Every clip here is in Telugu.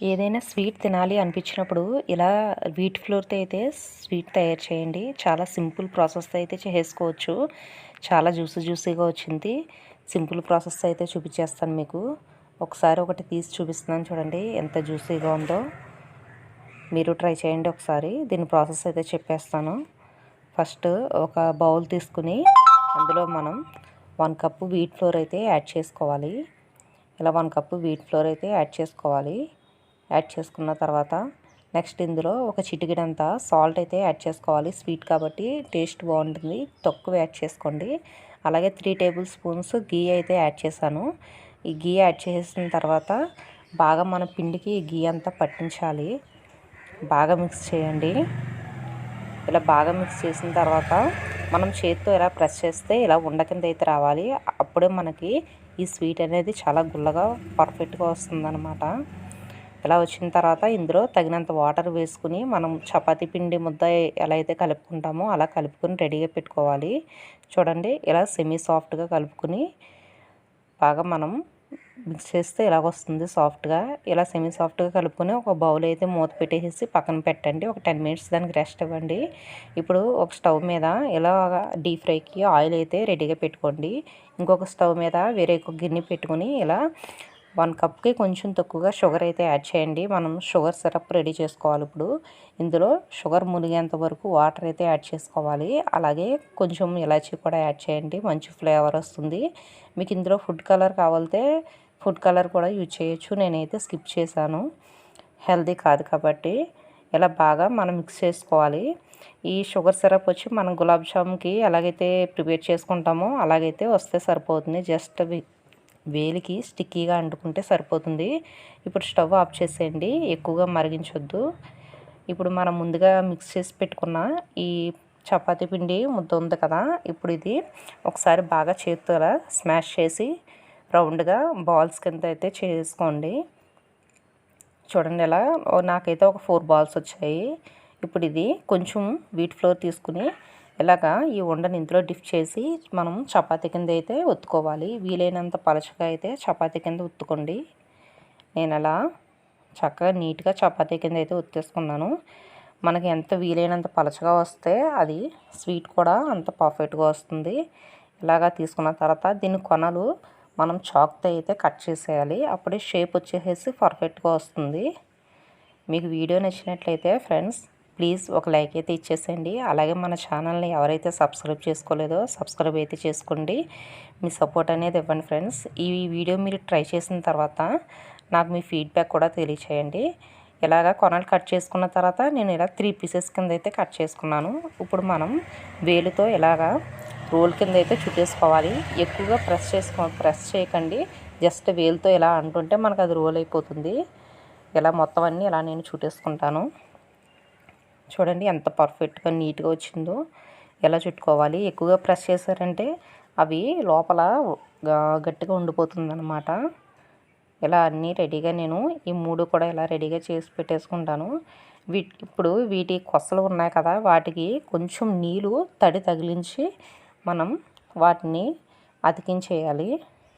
ఏదైనా స్వీట్ తినాలి అనిపించినప్పుడు ఇలా వీట్ ఫ్లోర్తో అయితే స్వీట్ తయారు చేయండి. చాలా సింపుల్ ప్రాసెస్తో అయితే చేసుకోవచ్చు. చాలా జ్యూసీ జ్యూసీగా వచ్చింది. సింపుల్ ప్రాసెస్ అయితే చూపించేస్తాను మీకు. ఒకసారి ఒకటి తీసి చూపిస్తున్నాను చూడండి ఎంత జ్యూసీగా ఉందో. మీరు ట్రై చేయండి ఒకసారి. దీని ప్రాసెస్ అయితే చెప్పేస్తాను. ఫస్ట్ ఒక బౌల్ తీసుకుని అందులో మనం వన్ కప్పు వీట్ ఫ్లోర్ అయితే యాడ్ చేసుకోవాలి. ఇలా వన్ కప్పు వీట్ ఫ్లోర్ అయితే యాడ్ చేసుకోవాలి. యాడ్ చేసుకున్న తర్వాత నెక్స్ట్ ఇందులో ఒక చిటికిడంత సాల్ట్ అయితే యాడ్ చేసుకోవాలి. స్వీట్ కాబట్టి టేస్ట్ బాగుంటుంది. తక్కువ యాడ్ చేసుకోండి. అలాగే త్రీ టేబుల్ స్పూన్స్ గీ అయితే యాడ్ చేశాను. ఈ గీ యాడ్ చేసిన తర్వాత బాగా మన పిండికి గీ అంతా పట్టించాలి. బాగా మిక్స్ చేయండి. ఇలా బాగా మిక్స్ చేసిన తర్వాత మనం చేతితో ఇలా ప్రెస్ చేస్తే ఇలా ఉండ కింద అయితే రావాలి. అప్పుడే మనకి ఈ స్వీట్ అనేది చాలా గుల్లగా పర్ఫెక్ట్గా వస్తుందన్నమాట. ఇలా వచ్చిన తర్వాత ఇందులో తగినంత వాటర్ వేసుకుని మనం చపాతీ పిండి ముద్ద ఎలా అయితే కలుపుకుంటామో అలా కలుపుకొని రెడీగా పెట్టుకోవాలి. చూడండి ఇలా సెమీ సాఫ్ట్గా కలుపుకొని బాగా మనం మిక్స్ చేస్తే ఇలాగొస్తుంది సాఫ్ట్గా ఇలా సెమీ సాఫ్ట్గా కలుపుకొని ఒక బౌల్ అయితే మూత పెట్టేసి పక్కన పెట్టండి. ఒక టెన్ మినిట్స్ దానికి రెస్ట్ ఇవ్వండి. ఇప్పుడు ఒక స్టవ్ మీద ఇలా డీప్ ఫ్రైకి ఆయిల్ అయితే రెడీగా పెట్టుకోండి. ఇంకొక స్టవ్ మీద వేరే ఒక గిన్నె పెట్టుకొని ఇలా వన్ కప్కి కొంచెం తక్కువగా షుగర్ అయితే యాడ్ చేయండి. మనం షుగర్ సిరప్ రెడీ చేసుకోవాలి ఇప్పుడు. ఇందులో షుగర్ మునిగేంత వరకు వాటర్ అయితే యాడ్ చేసుకోవాలి. అలాగే కొంచెం ఇలాచీ కూడా యాడ్ చేయండి. మంచి ఫ్లేవర్ వస్తుంది. మీకు ఇందులో ఫుడ్ కలర్ కావాలితే ఫుడ్ కలర్ కూడా యూజ్ చేయొచ్చు. నేనైతే స్కిప్ చేశాను. హెల్దీ కాదు కాబట్టి ఇలా బాగా మనం మిక్స్ చేసుకోవాలి. ఈ షుగర్ సిరప్ వచ్చి మనం గులాబ్ జామ్కి ఎలాగైతే ప్రిపేర్ చేసుకుంటామో అలాగైతే వస్తే సరిపోతుంది. జస్ట్ వేలికి స్టిక్కీగా అంటుకుంటే సరిపోతుంది. ఇప్పుడు స్టవ్ ఆఫ్ చేసేయండి. ఎక్కువగా మరిగించొద్దు. ఇప్పుడు మనం ముందుగా మిక్స్ చేసి పెట్టుకున్న ఈ చపాతీ పిండి ముద్ద ఉంది కదా ఇప్పుడు ఇది ఒకసారి బాగా చేతితో స్మాష్ చేసి రౌండ్గా బాల్స్ కింద అయితే చేసుకోండి. చూడండి ఎలా నాకైతే ఒక ఫోర్ బాల్స్ వచ్చాయి. ఇప్పుడు ఇది కొంచెం వీట్ ఫ్లోర్ తీసుకుని ఇలాగా ఈ ఉండని ఇందులో డిప్ చేసి మనం చపాతీ కింద అయితే ఒత్తుకోవాలి. వీలైనంత పలచగా అయితే చపాతీ కింద ఒత్తుకోండి. నేను అలా చక్కగా నీట్గా చపాతీ కింద అయితే ఒత్తేసుకున్నాను. మనకి ఎంత వీలైనంత పలచగా వస్తే అది స్వీట్ కూడా అంత పర్ఫెక్ట్గా వస్తుంది. ఇలాగా తీసుకున్న తర్వాత దీని కొనలు మనం చాక్తో అయితే కట్ చేసేయాలి. అప్పుడే షేప్ వచ్చేసేసి పర్ఫెక్ట్గా వస్తుంది. మీకు వీడియో నచ్చినట్లయితే ఫ్రెండ్స్ ప్లీజ్ ఒక లైక్ అయితే ఇచ్చేసేయండి. అలాగే మన ఛానల్ని ఎవరైతే సబ్స్క్రైబ్ చేసుకోలేదో సబ్స్క్రైబ్ అయితే చేసుకోండి. మీ సపోర్ట్ అనేది ఇవ్వండి ఫ్రెండ్స్. ఈ వీడియో మీరు ట్రై చేసిన తర్వాత నాకు మీ ఫీడ్బ్యాక్ కూడా తెలియచేయండి. ఇలాగా కొనలు కట్ చేసుకున్న తర్వాత నేను ఇలా త్రీ పీసెస్ కింద అయితే కట్ చేసుకున్నాను. ఇప్పుడు మనం వేలుతో ఇలాగా రోల్ కింద అయితే చుట్టేసుకోవాలి. ఎక్కువగా ప్రెస్ చేసుకో ప్రెస్ చేయకండి. జస్ట్ వేలుతో ఇలా అంటుంటే మనకు అది రోల్ అయిపోతుంది. ఇలా మొత్తం అన్నీ ఇలా నేను చుట్టేసుకుంటాను. చూడండి ఎంత పర్ఫెక్ట్గా నీట్గా వచ్చిందో. ఎలా చుట్టుకోవాలి? ఎక్కువగా ప్రెస్ చేశారంటే అవి లోపల గట్టిగా ఉండిపోతుంది అనమాట ఇలా అన్నీ రెడీగా నేను ఈ మూడు కూడా ఇలా రెడీగా చేసి పెట్టేసుకుంటాను. వీ ఇప్పుడు వీటి కొసలు ఉన్నాయి కదా వాటికి కొంచెం నీళ్ళు తడి తగిలించి మనం వాటిని అతికించేయాలి.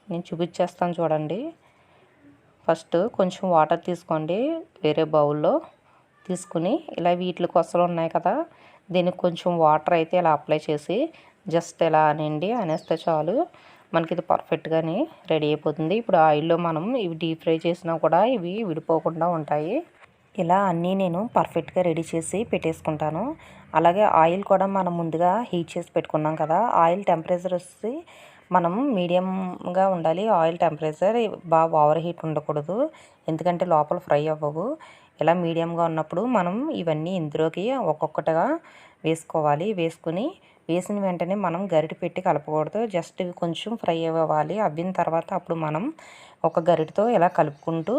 నేను చూపించేస్తాను చూడండి. ఫస్ట్ కొంచెం వాటర్ తీసుకోండి వేరే బౌల్లో. తీసుకుని ఇలా వీటికి కొసలు ఉన్నాయి కదా దీనికి కొంచెం వాటర్ అయితే ఇలా అప్లై చేసి జస్ట్ ఇలా అనండి అనేస్తే చాలు. మనకి ఇది పర్ఫెక్ట్గానే రెడీ అయిపోతుంది. ఇప్పుడు ఆయిల్లో మనం ఇవి డీప్ ఫ్రై చేసినా కూడా ఇవి విడిపోకుండా ఉంటాయి. ఇలా అన్నీ నేను పర్ఫెక్ట్గా రెడీ చేసి పెట్టేసుకుంటాను. అలాగే ఆయిల్ కూడా మనం ముందుగా హీట్ చేసి పెట్టుకున్నాం కదా ఆయిల్ టెంపరేచర్ వచ్చి మనం మీడియంగా ఉండాలి. ఆయిల్ టెంపరేచర్ బాగా ఓవర్ హీట్ ఉండకూడదు. ఎందుకంటే లోపల ఫ్రై అవ్వవు. ఇలా మీడియంగా ఉన్నప్పుడు మనం ఇవన్నీ ఇందులోకి ఒక్కొక్కటిగా వేసుకోవాలి. వేసుకుని వేసిన వెంటనే మనం గరిటె పెట్టి కలపకూడదు. జస్ట్ ఇవి కొంచెం ఫ్రై అవ్వాలి. అవ్విన తర్వాత అప్పుడు మనం ఒక గరిటతో ఇలా కలుపుకుంటూ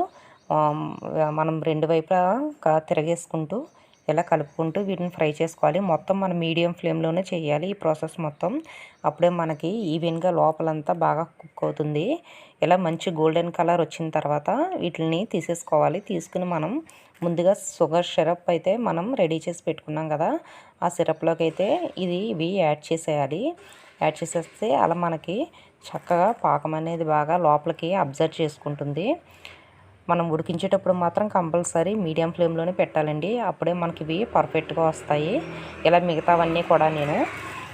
మనం రెండు వైపులా తిరగేసుకుంటూ ఇలా కలుపుకుంటూ వీటిని ఫ్రై చేసుకోవాలి. మొత్తం మనం మీడియం ఫ్లేమ్లోనే చేయాలి. ఈ ప్రాసెస్ మొత్తం అప్పుడే మనకి ఈవెన్గా లోపలంతా బాగా కుక్ అవుతుంది. ఇలా మంచి గోల్డెన్ కలర్ వచ్చిన తర్వాత వీటిని తీసేసుకోవాలి. తీసుకుని మనం ముందుగా షుగర్ సిరప్ అయితే మనం రెడీ చేసి పెట్టుకున్నాం కదా ఆ సిరప్లోకి అయితే ఇది ఇవి యాడ్ చేసేయాలి. యాడ్ చేసేస్తే అలా మనకి చక్కగా పాకం అనేది బాగా లోపలికి అబ్జర్వ్ చేసుకుంటుంది. మనం ఉడికించేటప్పుడు మాత్రం కంపల్సరీ మీడియం ఫ్లేమ్లోనే పెట్టాలండి. అప్పుడే మనకి ఇవి పర్ఫెక్ట్గా వస్తాయి. ఇలా మిగతావన్నీ కూడా నేను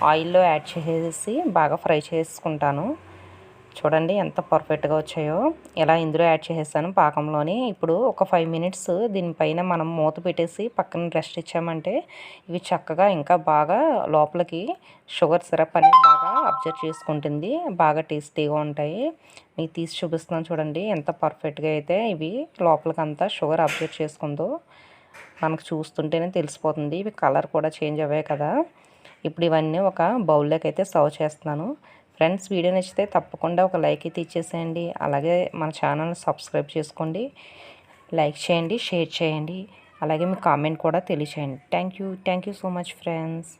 ఆయిల్లో యాడ్ చేసేసి బాగా ఫ్రై చేసుకుంటాను. చూడండి ఎంత పర్ఫెక్ట్గా వచ్చాయో. ఇలా ఇందులో యాడ్ చేసేసాను పాకంలోని. ఇప్పుడు ఒక ఫైవ్ మినిట్స్ దీనిపైన మనం మూత పెట్టేసి పక్కన రెస్ట్ ఇచ్చామంటే ఇవి చక్కగా ఇంకా బాగా లోపలికి షుగర్ సిరప్ అనేది బాగా అబ్జర్వ్ చేసుకుంటుంది. బాగా టేస్టీగా ఉంటాయి. మీకు తీసి చూపిస్తున్నాను చూడండి ఎంత పర్ఫెక్ట్గా అయితే ఇవి లోపలికి అంతా షుగర్ అబ్జర్వ్ చేసుకుందో మనకు చూస్తుంటేనే తెలిసిపోతుంది. ఇవి కలర్ కూడా చేంజ్ అవ్వాయి కదా. ఇప్పుడు ఇవన్నీ ఒక బౌల్లోకి అయితే సర్వ్ చేస్తున్నాను. ఫ్రెండ్స్ వీడియో నచ్చితే తప్పకుండా ఒక లైక్ అయితే ఇచ్చేసేయండి. అలాగే మన ఛానల్ని సబ్స్క్రైబ్ చేసుకోండి. లైక్ చేయండి షేర్ చేయండి. అలాగే మీ కామెంట్ కూడా తెలియచేయండి. Thank you. Thank you so much friends.